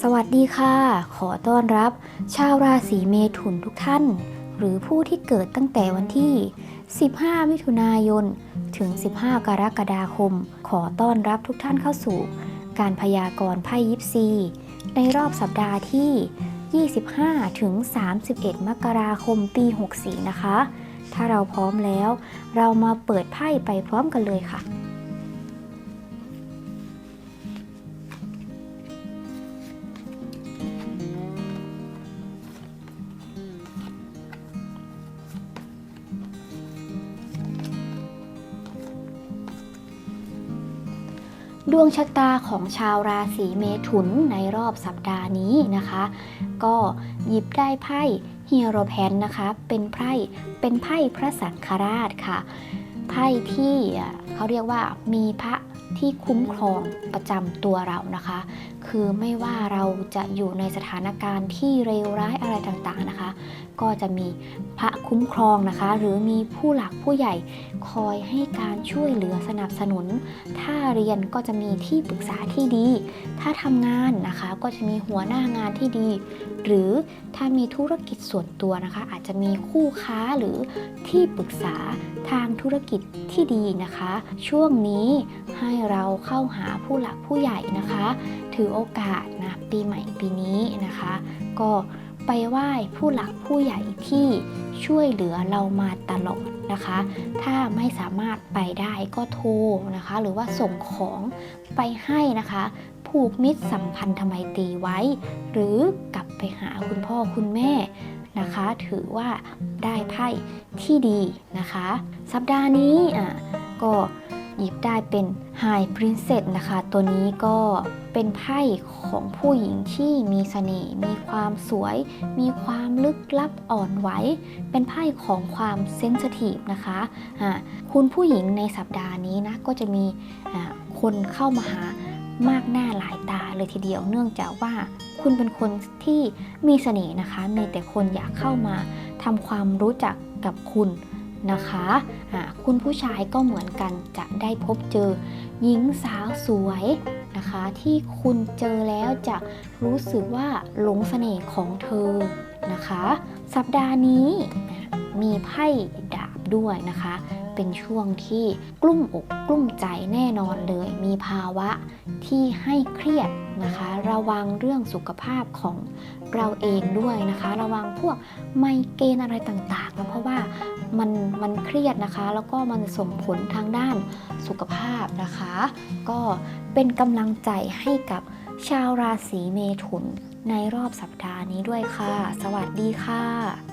สวัสดีค่ะ ขอต้อนรับ ชาวราศีเมถุนทุกท่าน หรือผู้ที่เกิดตั้งแต่วันที่ 15 มิถุนายน ถึง 15 กรกฎาคม ขอต้อนรับทุกท่านเข้าสู่ การพยากรณ์ไพ่ยิปซี ในรอบสัปดาห์ที่ 25 ถึง 31 มกราคมปี 64 นะคะ ถ้าเราพร้อมแล้ว เรามาเปิดไพ่ไปพร้อมกันเลยค่ะ ดวงชะตาของชาวราศีเมถุนในรอบสัปดาห์นี้นะคะ ก็หยิบได้ไพ่เฮียโรแพนนะคะ เป็นไพ่เป็นไพ่พระสังฆราชค่ะ ไพ่ที่เขาเรียกว่ามีพระที่คุ้มครองประจำตัวเรานะคะ คือไม่ว่าเราจะอยู่ในสถานการณ์ที่เลวร้ายอะไรต่าง ก็จะมีพระคุ้มครองนะคะ หรือมีผู้หลักผู้ใหญ่คอยให้การช่วยเหลือสนับสนุน ถ้าเรียนก็จะมีที่ปรึกษาที่ดี ถ้าทำงานนะคะก็จะมีหัวหน้างานที่ดี หรือถ้ามีธุรกิจส่วนตัวนะคะ อาจจะมีคู่ค้าหรือที่ปรึกษาทางธุรกิจที่ดีนะคะ ช่วงนี้ให้เราเข้าหาผู้หลักผู้ใหญ่นะคะ ถือโอกาสนะปีใหม่ปีนี้นะคะ ก็ ไปไหว้ผู้หลักผู้ใหญ่ที่ช่วยเหลือเรามาตลอดนะคะ ถ้าไม่สามารถไปได้ก็โทรนะคะ หรือว่าส่งของไปให้นะคะ ผูกมิตรสัมพันธไมตรีไว้ หรือกลับไปหาคุณพ่อคุณแม่นะคะ ถือว่าได้ไพ่ที่ดีนะคะ สัปดาห์นี้อะก็ หยิบได้เป็น High Princess นะคะ ตัวนี้ก็เป็นไพ่ของผู้หญิงที่มีเสน่ห์ มีความสวย มีความลึกลับอ่อนไหว เป็นไพ่ของความเซนซิทีฟนะคะอ่าคุณผู้หญิงในสัปดาห์นี้นะก็จะมีอ่าคนเข้ามาหามากหน้าหลายตาเลยทีเดียว เนื่องจากว่าคุณเป็นคนที่มีเสน่ห์นะคะ มีแต่คนอยากเข้ามาทำความรู้จักกับคุณ นะคะอ่าคุณผู้ชายก็เหมือนกันจะได้พบเจอหญิงสาวสวยนะคะ ที่คุณเจอแล้วจะรู้สึกว่าหลงเสน่ห์ของเธอนะคะ สัปดาห์นี้มีไพ่ดาบด้วยนะคะ เป็นช่วงที่กลุ้มอกกลุ้มใจแน่นอนเลย มีภาวะที่ให้เครียดนะคะ ระวังเรื่องสุขภาพของเราเองด้วยนะคะ ระวังพวกไมเกรนอะไรต่างๆนะเพราะว่า มันมันเครียดนะคะ แล้วก็มันส่งผลทางด้านสุขภาพนะคะ ก็เป็นกำลังใจให้กับชาวราศีเมถุนในรอบสัปดาห์นี้ด้วยค่ะ สวัสดีค่ะ